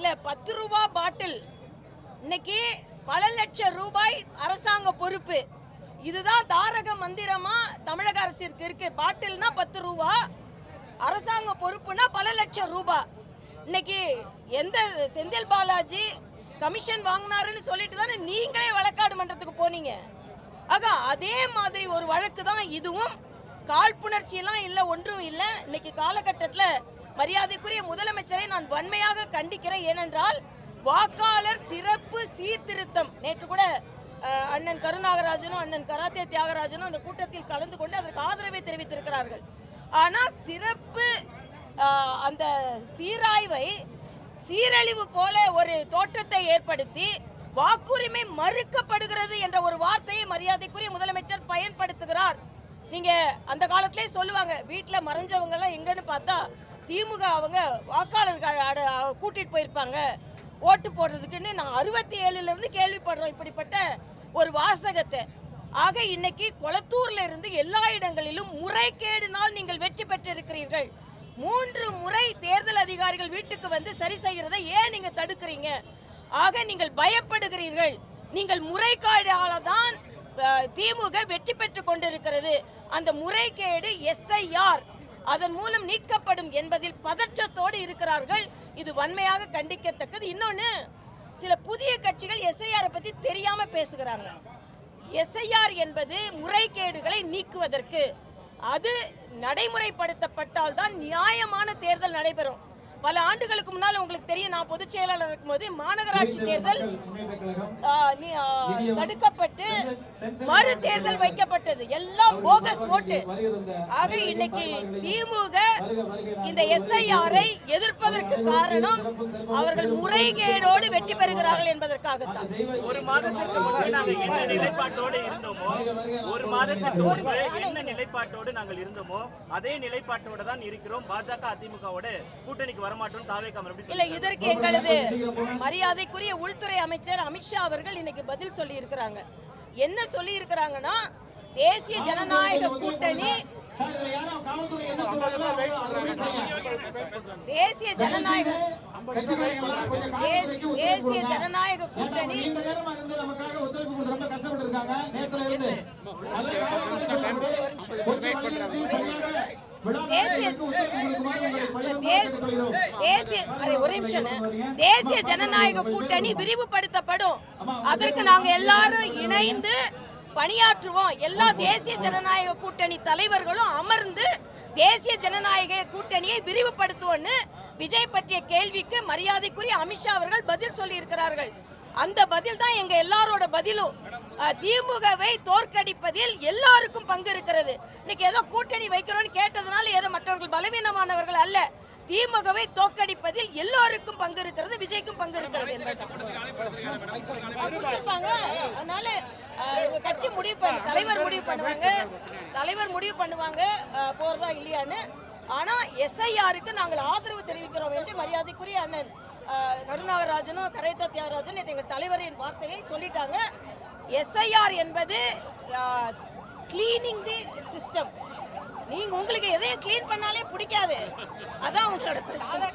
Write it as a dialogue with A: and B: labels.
A: இல்லை பத்து ரூபாய் பாட்டில். இன்னைக்கு பல லட்சம் ரூபாய் அரசாங்க பொறுப்பு. இதுதான் தாரக மந்திரமா தமிழக அரசிற்கு இருக்கு. பாட்டில்னா பத்து ரூபா அரசாங்க பொறுப்புனா பல லட்சம் ரூபாய் இன்னைக்கு எந்த செந்தில் பாலாஜி கமிஷன் வாங்கினாருன்னு சொல்லிட்டு தானே நீங்களே வழக்காடு மன்றத்துக்கு போனீங்க. ஆக அதே மாதிரி ஒரு வழக்கு தான் இதுவும். காழ்ப்புணர்ச்சியெல்லாம் இல்லை ஒன்றும் இல்லை. இன்னைக்கு காலகட்டத்தில் மரியாதைக்குரிய முதலமைச்சரை நான் வன்மையாக கண்டிக்கிறேன். ஏனென்றால் வாக்காளர் சிறப்பு சீர்திருத்தம். நேற்று கூட அண்ணன் கருநாகராஜனும் அண்ணன் கராத்தே தியாகராஜனும் அந்த கூட்டத்தில் கலந்து கொண்டு அதற்கு ஆதரவை தெரிவித்திருக்கிறார்கள். ஆனால் சிறப்பு அந்த சீராய்வை சீரழிவு போல ஒரு தோற்றத்தை ஏற்படுத்தி வாக்குரிமை மறுக்கப்படுகிறது என்ற ஒரு வார்த்தையை மரியாதைக்குரிய முதலமைச்சர் பயன்படுத்துகிறார். நீங்க அந்த காலத்திலே சொல்லுவாங்க வீட்டில் மறைஞ்சவங்க எங்கன்னு பார்த்தா திமுக அவங்க வாக்காளர்கள் அட- கூட்டிட்டு போயிருப்பாங்க. ஓட்டு போடுறதுக்குன்னு நான் அறுபத்தி ஏழுலேருந்து கேள்விப்படுறோம் இப்படிப்பட்ட ஒரு வாசகத்தை. ஆக இன்னைக்கு கொளத்தூர்ல இருந்து எல்லா இடங்களிலும் முறைகேடினால் நீங்கள் வெற்றி பெற்றிருக்கிறீர்கள். மூன்று முறை தேர்தல் அதிகாரிகள் வீட்டுக்கு வந்து சரி செய்கிறதை ஏன் நீங்க தடுக்கிறீங்க? ஆக நீங்கள் பயப்படுகிறீர்கள். நீங்கள் முறைகேடால தான் திமுக வெற்றி பெற்று கொண்டிருக்கிறது. அந்த முறைகேடு எஸ்ஐஆர். அதன் மூலம் நீக்கப்படும் என்பதில் பதற்றத்தோடு இருக்கிறார்கள். இது வன்மையாக கண்டிக்கத்தக்கது. இன்னொன்னு சில புதிய கட்சிகள் எஸ்ஐஆர் பத்தி தெரியாம பேசுகிறாங்க. எஸ்ஐஆர் என்பது முறைகேடுகளை நீக்குவதற்கு. அது நடைமுறைப்படுத்தப்பட்டால் தான் நியாயமான தேர்தல் நடைபெறும். பல ஆண்டுகளுக்கு முன்னால் உங்களுக்கு தெரியும் நான் பொதுச் செயலாளர் இருக்கும்போது மாநகராட்சி தேர்தல் தடுக்கப்பட்டு மறு தேர்தல் வைக்கப்பட்டது எல்லாம் போகஸ் ஓட்டு ஆக இன்னைக்கு திமுக இந்த எஸ்ஐஆரை எதிர்ப்பதற்கு காரணம் அவர்கள் முறைகேடோடு வெற்றி பெறுகிறார்கள் என்பதற்காகத்தான்.
B: ஒரு மாதத்திற்கு முன்பு நாங்கள் என்ன நிலைப்பாட்டோடு இருந்தோமோ? ஒரு மாதத்திற்கு முன்பு என்ன நிலைப்பாட்டோடு நாங்கள் இருந்தோமோ அதே நிலைப்பாட்டோட தான் இருக்கிறோம். பாஜக அதிமுகவோட கூட்டணிக்கு வரமாட்டோம் தாவே கமர்
A: இல்ல இதற்கு எங்களது மரியாதைக்குரிய உள்துறை அமைச்சர் அமித்ஷா அவர்கள் இன்னைக்கு பதில் சொல்லி இருக்கிறாங்க என்ன சொல்லி இருக்கிறாங்கன்னா தேசிய ஜனநாயக கூட்டணி. தேசிய ஜனநாயக தேசிய- ஜனநாயக கூட்டணி. தேசிய தேசிய தேசிய ஒரு தேசிய ஜனநாயக கூட்டணி விரிவுபடுத்தப்படும். அதற்கு நாங்க எல்லாரும் இணைந்து பணியாற்றுவோம். எல்லா தேசிய ஜனநாயக கூட்டணி தலைவர்களும் அமர்ந்து தேசிய ஜனநாயக கூட்டணியை விரிவுபடுத்துவோம்னு விஜய் பற்றிய கேள்விக்கு மரியாதைக்குரிய அமித்ஷா அவர்கள் பதில் சொல்லி இருக்கிறார்கள் அந்த பதில் தான் எங்க எல்லாரோட பதிலும். திமுகவை தோற்கடிப்பதில் எல்லாருக்கும் பங்கு இருக்கிறது. இன்னைக்கு ஏதோ கூட்டணி வைக்கிறோம்னு கேட்டதுனால ஏதோ மற்றவர்கள் பலவீனமானவர்கள் அல்ல. திமுகவை தோற்கடிப்பதில் எல்லோருக்கும் பங்கு இருக்கிறது விஜய்க்கும் பங்கு இருக்கிறது என்பதுதான் அதனால கட்சி முடிவு பண்ண தலைவர் முடிவு பண்ணுவாங்க. தலைவர் முடிவு பண்ணுவாங்க. போறதா இல்லையான்னு. ஆனா எஸ்ஐஆருக்கு நாங்கள் ஆதரவு தெரிவிக்கிறோம் என்று மரியாதைக்குரிய அண்ணன் கருணாகராஜனும் கரைத்த தியாகராஜன் எங்கள் தலைவரின் வார்த்தையை சொல்லிட்டாங்க. எஸ்ஐஆர் என்பது கிளீனிங் தி சிஸ்டம் நீங்க உங்களுக்கு எதையும் க்ளீன் பண்ணாலே பிடிக்காது. அதான் உங்களோட பிரச்சனை.